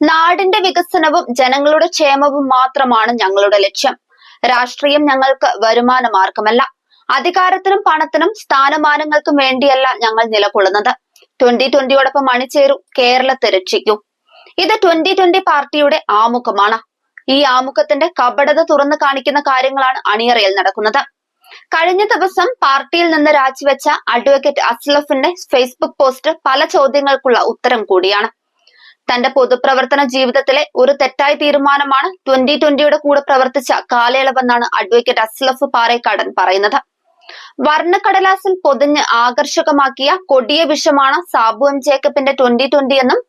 നാടിന്റെ വികസനവും ജനങ്ങളുടെ ക്ഷേമവും മാത്രമാണ് ഞങ്ങളുടെ ലക്ഷ്യം. രാഷ്ട്രീയം ഞങ്ങൾക്ക് വരുമാന മാർഗമല്ല അധികാരത്തിനും പണത്തിനും സ്ഥാനമാനങ്ങൾക്കും വേണ്ടിയല്ല ഞങ്ങൾ നിലകൊള്ളുന്നത്. ട്വന്റി ട്വന്റിയോടൊപ്പം അണിചേരും കേരളത്തെ രക്ഷിക്കൂ. ഇത് ട്വന്റി ട്വന്റി പാർട്ടിയുടെ ആമുഖമാണ്. ഈ ആമുഖത്തിന്റെ കപടത തുറന്നു കാണിക്കുന്ന കാര്യങ്ങളാണ് അണിയറയിൽ നടക്കുന്നത്. കഴിഞ്ഞ ദിവസം പാർട്ടിയിൽ നിന്ന് രാജിവെച്ച അഡ്വക്കേറ്റ് അസ്ലഫിന്റെ ഫേസ്ബുക്ക് പോസ്റ്റ് പല ചോദ്യങ്ങൾക്കുള്ള ഉത്തരം കൂടിയാണ്. തന്റെ പൊതുപ്രവർത്തന ജീവിതത്തിലെ ഒരു തെറ്റായ തീരുമാനമാണ് ട്വന്റി ട്വന്റിയുടെ കൂടെ പ്രവർത്തിച്ച കാലയളവെന്നാണ് അഡ്വക്കേറ്റ് അസ്ലഫ് പാറേക്കാടൻ പറയുന്നത്. വർണക്കടലാസിൽ പൊതിഞ്ഞ് ആകർഷകമാക്കിയ കൊടിയ വിഷമാണ് സാബു എം ജേക്കബിന്റെ ട്വന്റി ട്വന്റി എന്നും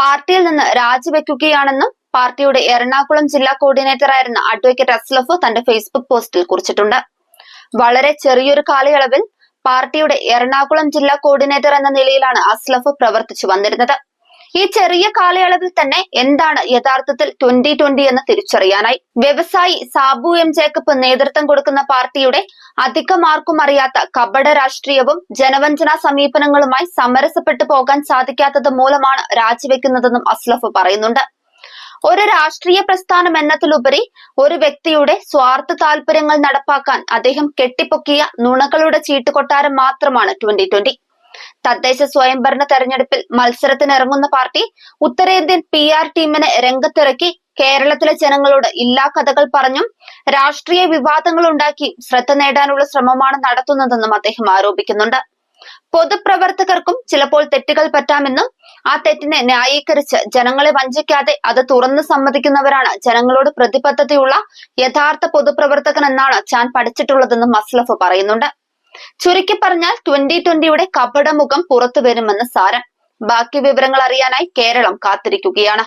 പാർട്ടിയിൽ നിന്ന് രാജിവെക്കുകയാണെന്നും പാർട്ടിയുടെ എറണാകുളം ജില്ലാ കോർഡിനേറ്റർ ആയിരുന്ന അഡ്വക്കേറ്റ് അസ്ലഫ് തന്റെ ഫേസ്ബുക്ക് പോസ്റ്റിൽ കുറിച്ചിട്ടുണ്ട്. വളരെ ചെറിയൊരു കാലയളവിൽ പാർട്ടിയുടെ എറണാകുളം ജില്ലാ കോർഡിനേറ്റർ എന്ന നിലയിലാണ് അസ്ലഫ് പ്രവർത്തിച്ചു വന്നിരുന്നത്. ഈ ചെറിയ കാലയളവിൽ തന്നെ എന്താണ് യഥാർത്ഥത്തിൽ ട്വന്റി ട്വന്റി എന്ന് തിരിച്ചറിയാനായി? വ്യവസായി സാബു എം ജേക്കബ് നേതൃത്വം കൊടുക്കുന്ന പാർട്ടിയുടെ അധികം ആർക്കും അറിയാത്ത കപട രാഷ്ട്രീയവും ജനവഞ്ചന സമീപനങ്ങളുമായി സമരസപ്പെട്ടു പോകാൻ സാധിക്കാത്തത് മൂലമാണ് രാജിവെക്കുന്നതെന്നും അസ്ലഫ് പറയുന്നുണ്ട്. ഒരു രാഷ്ട്രീയ പ്രസ്ഥാനം എന്നതിലുപരി ഒരു വ്യക്തിയുടെ സ്വാർത്ഥ താല്പര്യങ്ങൾ നടപ്പാക്കാൻ അദ്ദേഹം കെട്ടിപ്പൊക്കിയ നുണകളുടെ ചീട്ടുകൊട്ടാരം മാത്രമാണ് ട്വന്റി ട്വന്റി തദ്ദേശ സ്വയംഭരണ തെരഞ്ഞെടുപ്പിൽ മത്സരത്തിനിറങ്ങുന്ന പാർട്ടി ഉത്തരേന്ത്യൻ പി ആർ ടീമിനെ രംഗത്തിറക്കി കേരളത്തിലെ ജനങ്ങളോട് ഇല്ലാ കഥകൾ പറഞ്ഞും രാഷ്ട്രീയ വിവാദങ്ങൾ ഉണ്ടാക്കി ശ്രദ്ധ നേടാനുള്ള ശ്രമമാണ് നടത്തുന്നതെന്നും അദ്ദേഹം ആരോപിക്കുന്നുണ്ട്. പൊതുപ്രവർത്തകർക്കും ചിലപ്പോൾ തെറ്റുകൾ പറ്റാമെന്നും ആ തെറ്റിനെ ന്യായീകരിച്ച് ജനങ്ങളെ വഞ്ചിക്കാതെ അത് തുറന്ന് സമ്മതിക്കുന്നവരാണ് ജനങ്ങളോട് പ്രതിബദ്ധതയുള്ള യഥാർത്ഥ പൊതുപ്രവർത്തകൻ എന്നാണ് ഞാൻ പഠിച്ചിട്ടുള്ളതെന്നും മസ്ലഫ് പറയുന്നുണ്ട്. ചുരുക്കി പറഞ്ഞാൽ ട്വന്റി ട്വന്റിയുടെ കപടമുഖം പുറത്തു വരുമെന്ന് സാരം. ബാക്കി വിവരങ്ങൾ അറിയാനായി കേരളം കാത്തിരിക്കുകയാണ്.